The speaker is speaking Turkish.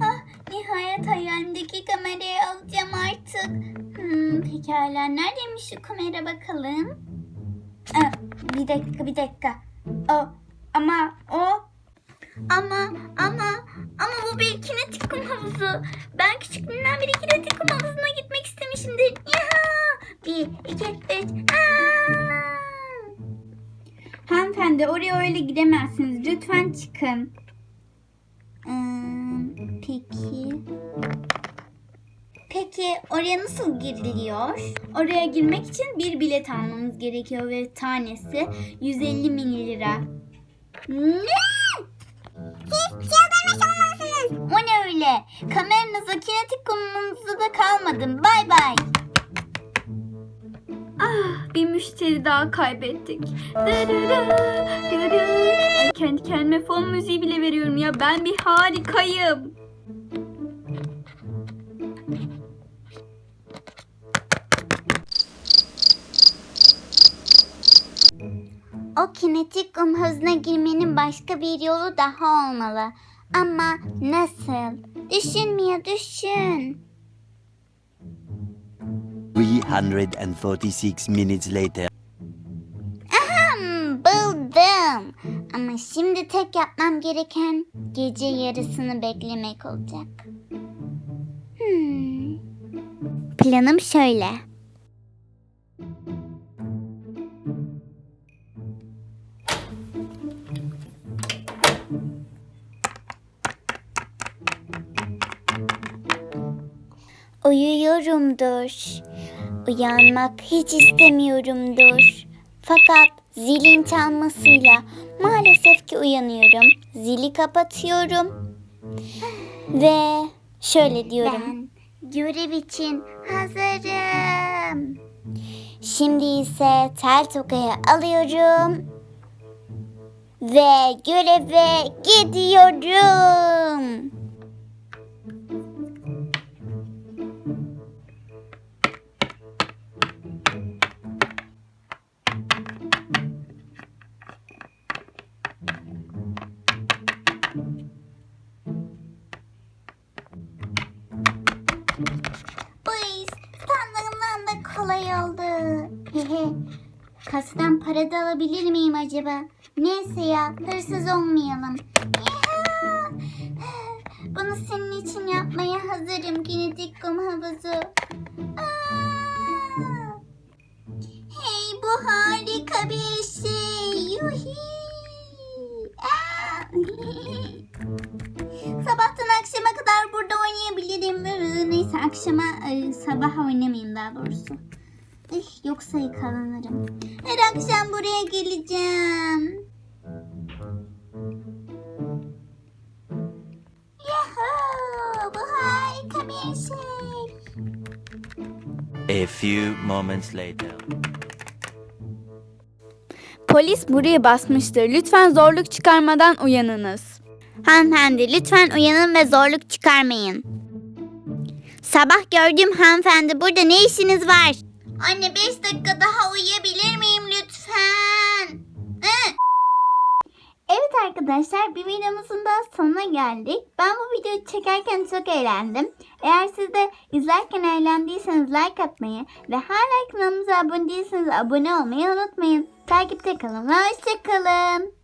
Ah, nihayet hayalimdeki kamerayı alacağım artık. Hmm, pekala neredeymiş şu kamera bakalım. Ah, bir dakika bir dakika. O, ama o ama ama ama bu bir kinetik kum havuzu. Ben küçüklüğümden beri kinetik kum havuzuna gitmek istemişimdir. Yaha! Bir, iki, üç. Aa! Hanımefendi oraya öyle gidemezsiniz. Lütfen çıkın. Hmm, peki. Peki oraya nasıl giriliyor? Oraya girmek için bir bilet almamız gerekiyor ve tanesi 150 bin lira. Ne? Siz çıldırmış olmalısınız. O ne öyle? Kameranıza, kinetik konumunuzda da kalmadım. Bay bay. Müşteri daha kaybettik. Ay, kendi kendime fon müziği bile veriyorum ya. Ben bir harikayım. O kinetik kum hızına girmenin başka bir yolu daha olmalı. Ama nasıl? Düşün Mia düşün. 346 minutes later. Hmm, buldum. Ama şimdi tek yapmam gereken gece yarısını beklemek olacak. Hmm. Planım şöyle. Uyuyorumdur. Uyanmak hiç istemiyorumdur. Fakat zilin çalmasıyla maalesef ki uyanıyorum. Zili kapatıyorum. Ve şöyle diyorum. Ben görev için hazırım. Şimdi ise tel tokayı alıyorum. Ve göreve gidiyorum. Kolay oldu. Kasadan para da alabilir miyim acaba? Neyse ya hırsız olmayalım. Bunu senin için yapmaya hazırım kinetik kum havuzu. Hey bu harika bir şey. Yuhi. Sabahtan akşama kadar burada oynayabilirim. Ee, Neyse akşama e, sabah oynamayayım daha doğrusu. Ih, yoksa yakalanırım. Her akşam buraya geleceğim. Yahoo! Bu harika bir şey. A few moments later. Polis buraya basmıştır. Lütfen zorluk çıkarmadan uyanınız. Hanımefendi lütfen uyanın ve zorluk çıkarmayın. Sabah gördüğüm hanımefendi burada ne işiniz var? Anne 5 dakika daha uyuyabilir miyim lütfen? Hı? Evet arkadaşlar bir videomuzun daha sonuna geldik. Ben bu videoyu çekerken çok eğlendim. Eğer siz de izlerken eğlendiyseniz like atmayı ve hala kanalımıza abone değilseniz abone olmayı unutmayın. Takipte kalın ve hoşçakalın.